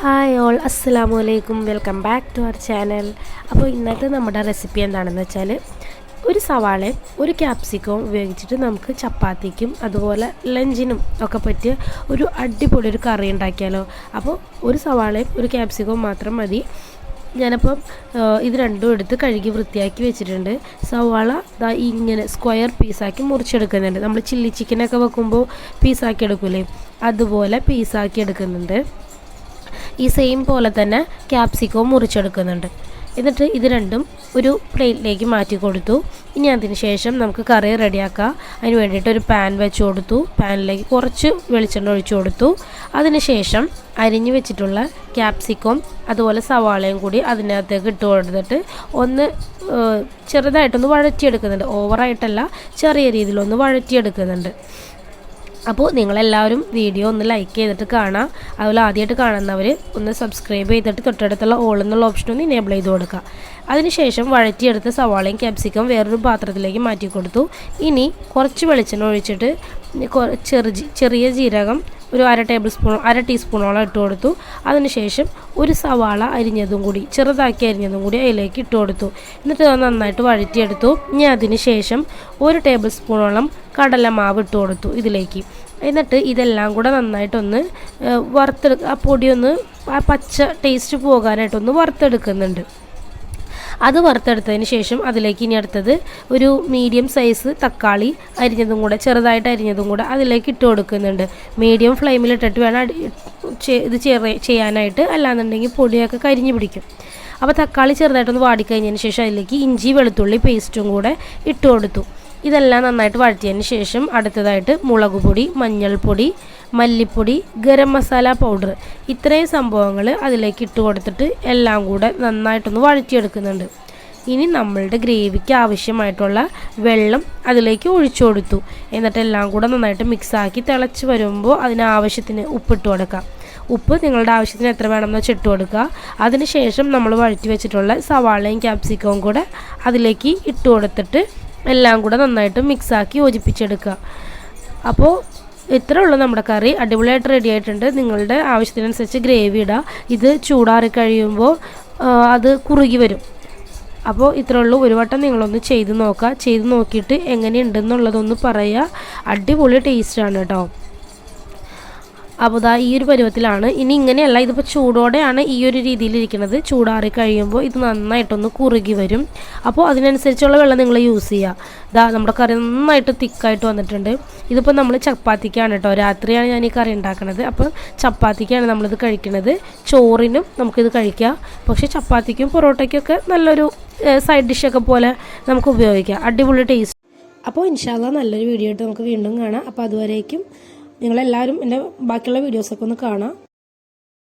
Hi all അസ്സലാമു അലൈക്കും welcome back to our channel അപ്പോൾ ഇന്നത്തെ നമ്മുടെ റെസിപ്പി എന്താണെന്ന് വെച്ചാൽ ഒരു സവാളയും ഒരു ക്യാപ്സിക്കവും ഉപയോഗിച്ചിട്ട് നമുക്ക് ചപ്പാത്തിക്കും അതുപോലെ ലഞ്ചിനും ഒക്കെ പറ്റിയ ഒരു അടിപൊളി ഒരു കറി ഉണ്ടാക്കിയാലോ. അപ്പോൾ ഒരു സവാളയും ഒരു ക്യാപ്സിക്കവും മാത്രം മതി. ഞാനപ്പം ഇത് രണ്ടും എടുത്ത് കഴുകി വൃത്തിയാക്കി വെച്ചിട്ടുണ്ട്. സവാള ദാ ഇങ്ങനെ സ്ക്വയർ പീസാക്കി മുറിച്ചെടുക്കുന്നുണ്ട്. നമ്മൾ ചില്ലി ചിക്കനൊക്കെ വെക്കുമ്പോൾ പീസാക്കി എടുക്കൂലേ? അതുപോലെ പീസാക്കി എടുക്കുന്നുണ്ട്. ഈ സെയിം പോലെ തന്നെ ക്യാപ്സിക്കവും മുറിച്ചെടുക്കുന്നുണ്ട്. എന്നിട്ട് ഇത് രണ്ടും ഒരു പ്ലേറ്റിലേക്ക് മാറ്റി കൊടുത്തു. ഇനി അതിന് ശേഷം നമുക്ക് കറി റെഡിയാക്കാം. അതിന് വേണ്ടിയിട്ട് ഒരു പാൻ വെച്ച് കൊടുത്തു. പാനിലേക്ക് കുറച്ച് വെളിച്ചെണ്ണ ഒഴിച്ചു കൊടുത്തു. അതിന് ശേഷം അരിഞ്ഞു വെച്ചിട്ടുള്ള ക്യാപ്സിക്കം അതുപോലെ സവാളയും കൂടി അതിനകത്തേക്ക് ഇട്ട് കൊടുത്തിട്ട് ഒന്ന് ചെറുതായിട്ടൊന്ന് വഴറ്റിയെടുക്കുന്നുണ്ട്. ഓവറായിട്ടല്ല ചെറിയ രീതിയിലൊന്ന് വഴറ്റിയെടുക്കുന്നുണ്ട്. അപ്പോൾ നിങ്ങളെല്ലാവരും വീഡിയോ ഒന്ന് ലൈക്ക് ചെയ്തിട്ട് കാണാം. അതുപോലെ ആദ്യമായിട്ട് കാണുന്നവർ ഒന്ന് സബ്സ്ക്രൈബ് ചെയ്തിട്ട് തൊട്ടടുത്തുള്ള ഓൾ എന്നുള്ള ഓപ്ഷൻ ഒന്ന് ഇനേബിൾ ചെയ്ത് കൊടുക്കുക. അതിനുശേഷം വഴറ്റിയെടുത്ത് സവാളയും ക്യാപ്സിക്കം വേറൊരു പാത്രത്തിലേക്ക് മാറ്റി കൊടുത്തു ഇനി കുറച്ച് വെളിച്ചെണ്ണ ഒഴിച്ചിട്ട് ചെറിയ ജീരകം ഒരു അര ടേബിൾ സ്പൂൺ അര ടീസ്പൂണോളം ഇട്ട് കൊടുത്തു. അതിനുശേഷം ഒരു സവാള അരിഞ്ഞതും കൂടി ചെറുതാക്കി അരിഞ്ഞതും കൂടി അതിലേക്ക് ഇട്ട് കൊടുത്തു. എന്നിട്ട് നന്നായിട്ട് വഴറ്റിയെടുത്തു. ഇനി അതിന് ശേഷം ഒരു ടേബിൾ സ്പൂണോളം കടലമാവ് ഇട്ട് കൊടുത്തു ഇതിലേക്ക്. എന്നിട്ട് ഇതെല്ലാം കൂടെ നന്നായിട്ടൊന്ന് വറുത്തെടുക്കുക വറുത്തെടു ആ പൊടിയൊന്ന് ആ പച്ച ടേസ്റ്റ് പോകാനായിട്ടൊന്ന് വറുത്തെടുക്കുന്നുണ്ട്. അത് വറുത്തെടുത്തതിന് ശേഷം അതിലേക്ക് ഇനി അടുത്തത് ഒരു മീഡിയം സൈസ് തക്കാളി അരിഞ്ഞതും കൂടെ ചെറുതായിട്ട് അരിഞ്ഞതും കൂടെ അതിലേക്ക് ഇട്ട് കൊടുക്കുന്നുണ്ട്. മീഡിയം ഫ്ലെയിമിലിട്ടിട്ട് വേണം ഇത് ചെയ്യാനായിട്ട്. അല്ലാന്നുണ്ടെങ്കിൽ പൊടിയൊക്കെ കരിഞ്ഞു പിടിക്കും. അപ്പോൾ തക്കാളി ചെറുതായിട്ടൊന്ന് വാടിക്കഴിഞ്ഞതിന് ശേഷം അതിലേക്ക് ഇഞ്ചി വെളുത്തുള്ളി പേസ്റ്റും കൂടെ ഇട്ട് കൊടുത്തു. ഇതെല്ലാം നന്നായിട്ട് വഴറ്റിയതിന് ശേഷം അടുത്തതായിട്ട് മുളക് പൊടി മഞ്ഞൾപ്പൊടി മല്ലിപ്പൊടി ഗരം മസാല പൗഡർ. ഇത്രയും സംഭവങ്ങൾ അതിലേക്ക് ഇട്ട് കൊടുത്തിട്ട് എല്ലാം കൂടെ നന്നായിട്ടൊന്ന് വഴറ്റിയെടുക്കുന്നുണ്ട്. ഇനി നമ്മളുടെ ഗ്രേവിക്ക് ആവശ്യമായിട്ടുള്ള വെള്ളം അതിലേക്ക് ഒഴിച്ചു കൊടുത്തു. എന്നിട്ട് എല്ലാം കൂടെ നന്നായിട്ട് മിക്സാക്കി തിളച്ച് വരുമ്പോൾ അതിന് ആവശ്യത്തിന് ഉപ്പിട്ട് കൊടുക്കാം. ഉപ്പ് നിങ്ങളുടെ ആവശ്യത്തിന് എത്ര വേണമെന്ന് വെച്ച് ഇട്ട് കൊടുക്കുക. അതിനുശേഷം നമ്മൾ വഴറ്റി വെച്ചിട്ടുള്ള സവാളയും ക്യാപ്സിക്കവും കൂടെ അതിലേക്ക് ഇട്ട് കൊടുത്തിട്ട് എല്ലാം കൂടെ നന്നായിട്ട് മിക്സാക്കി യോജിപ്പിച്ചെടുക്കുക. അപ്പോൾ ഇത്രേ ഉള്ളൂ നമ്മുടെ കറി. അടിപൊളിയായിട്ട് റെഡി ആയിട്ടുണ്ട്. നിങ്ങളുടെ ആവശ്യത്തിനനുസരിച്ച് ഗ്രേവി ഇടുക ഇത് ചൂടാറി കഴിയുമ്പോൾ അത് കുറുകി വരും. അപ്പോൾ ഇത്രേ ഉള്ളൂ ഒരു വട്ടം നിങ്ങളൊന്ന് ചെയ്ത് നോക്കുക. ചെയ്ത് നോക്കിയിട്ട് എങ്ങനെയുണ്ടെന്നുള്ളതൊന്ന് പറയുക. അടിപൊളി ടേസ്റ്റാണ് കേട്ടോ. അപ്പോൾ ദാ ഈ ഒരു പരുവത്തിലാണ്. ഇനി ഇങ്ങനെയല്ല ഇതിപ്പോൾ ചൂടോടെയാണ് ഈ ഒരു രീതിയിൽ ഇരിക്കുന്നത്. ചൂടാറി കഴിയുമ്പോൾ ഇത് നന്നായിട്ടൊന്ന് കുറുകി വരും. അപ്പോൾ അതിനനുസരിച്ചുള്ള വെള്ളം നിങ്ങൾ യൂസ് ചെയ്യുക ദാ നമ്മുടെ കറി നന്നായിട്ട് തിക്കായിട്ട് വന്നിട്ടുണ്ട്. ഇതിപ്പോൾ നമ്മൾ ചപ്പാത്തിക്കാണ് കേട്ടോ രാത്രിയാണ് ഞാൻ ഈ കറി ഉണ്ടാക്കുന്നത് അപ്പോൾ ചപ്പാത്തിക്കാണ് നമ്മളിത് കഴിക്കുന്നത് ചോറിനും നമുക്കിത് കഴിക്കാം. പക്ഷേ ചപ്പാത്തിക്കും പൊറോട്ടയ്ക്കൊക്കെ നല്ലൊരു സൈഡ് ഡിഷൊക്കെ പോലെ നമുക്ക് ഉപയോഗിക്കാം. അടിപൊളി ടേസ്റ്റ് അപ്പോൾ ഇൻഷാല്ല നല്ലൊരു വീഡിയോ ആയിട്ട് നമുക്ക് വീണ്ടും കാണാം. അപ്പോൾ അതുവരേക്കും നിങ്ങളെല്ലാവരും എന്റെ ബാക്കിയുള്ള വീഡിയോസൊക്കെ ഒന്ന് കാണാം.